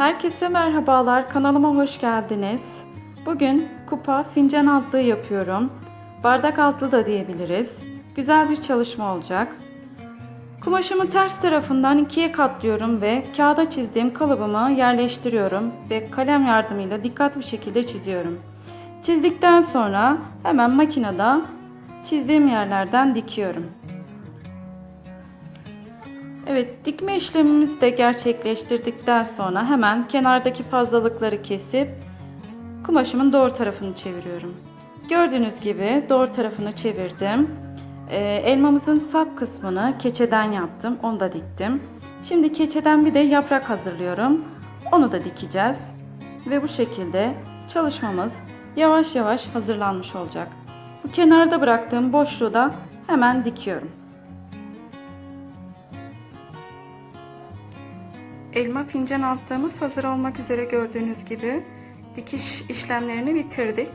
Herkese merhabalar. Kanalıma hoş geldiniz. Bugün kupa fincan altlığı yapıyorum. Bardak altlığı da diyebiliriz. Güzel bir çalışma olacak. Kumaşımı ters tarafından ikiye katlıyorum ve kağıda çizdiğim kalıbımı yerleştiriyorum ve kalem yardımıyla dikkatli bir şekilde çiziyorum. Çizdikten sonra hemen makinede çizdiğim yerlerden dikiyorum. Evet, dikme işlemimizi de gerçekleştirdikten sonra hemen kenardaki fazlalıkları kesip kumaşımın doğru tarafını çeviriyorum. Gördüğünüz gibi doğru tarafını çevirdim. Ee, elmamızın sap kısmını keçeden yaptım. Onu da diktim. Şimdi keçeden bir de yaprak hazırlıyorum. Onu da dikeceğiz. Ve bu şekilde çalışmamız yavaş yavaş hazırlanmış olacak. Bu kenarda bıraktığım boşluğu da hemen dikiyorum. Elma fincan altlığımız hazır olmak üzere gördüğünüz gibi dikiş işlemlerini bitirdik.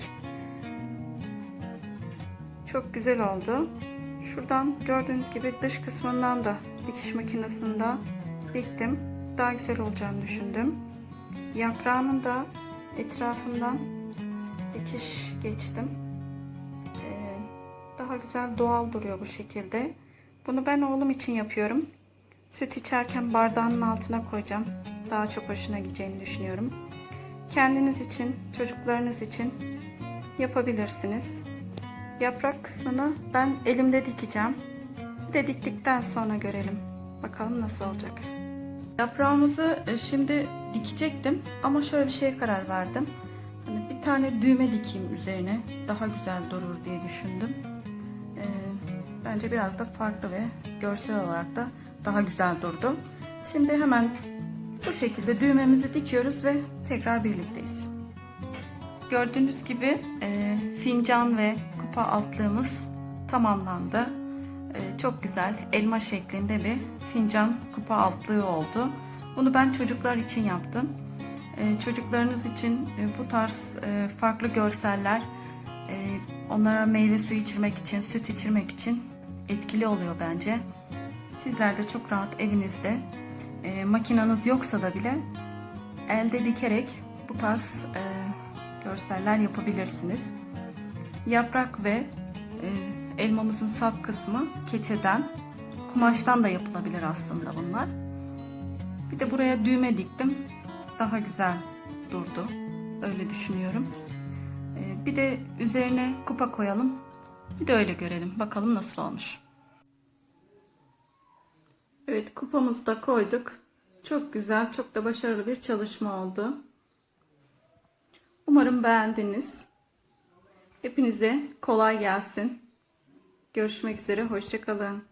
Çok güzel oldu. Şuradan gördüğünüz gibi dış kısmından da dikiş makinesinde diktim. Daha güzel olacağını düşündüm. Yaprağının da etrafından dikiş geçtim. Ee, daha güzel doğal duruyor bu şekilde. Bunu ben oğlum için yapıyorum. Süt içerken bardağının altına koyacağım. Daha çok hoşuna gideceğini düşünüyorum. Kendiniz için, çocuklarınız için yapabilirsiniz. Yaprak kısmını ben elimde dikeceğim. De diktikten sonra görelim. Bakalım nasıl olacak. Yaprağımızı e, şimdi dikecektim ama şöyle bir şeye karar verdim. Hani bir tane düğme dikeyim üzerine. Daha güzel durur diye düşündüm. Ee, bence biraz da farklı ve görsel olarak da daha güzel durdu. Şimdi hemen bu şekilde düğmemizi dikiyoruz ve tekrar birlikteyiz. Gördüğünüz gibi e, fincan ve kupa altlığımız tamamlandı. E, çok güzel elma şeklinde bir fincan kupa altlığı oldu. Bunu ben çocuklar için yaptım. E, çocuklarınız için e, bu tarz e, farklı görseller e, onlara meyve suyu içirmek için, süt içirmek için etkili oluyor bence. Sizler de çok rahat evinizde e, makinanız yoksa da bile elde dikerek bu tarz e, görseller yapabilirsiniz. Yaprak ve e, elmamızın sap kısmı keçeden, kumaştan da yapılabilir aslında bunlar. Bir de buraya düğme diktim. Daha güzel durdu. Öyle düşünüyorum. E, bir de üzerine kupa koyalım. Bir de öyle görelim. Bakalım nasıl olmuş. Evet kupamızı da koyduk. Çok güzel, çok da başarılı bir çalışma oldu. Umarım beğendiniz. Hepinize kolay gelsin. Görüşmek üzere, hoşçakalın.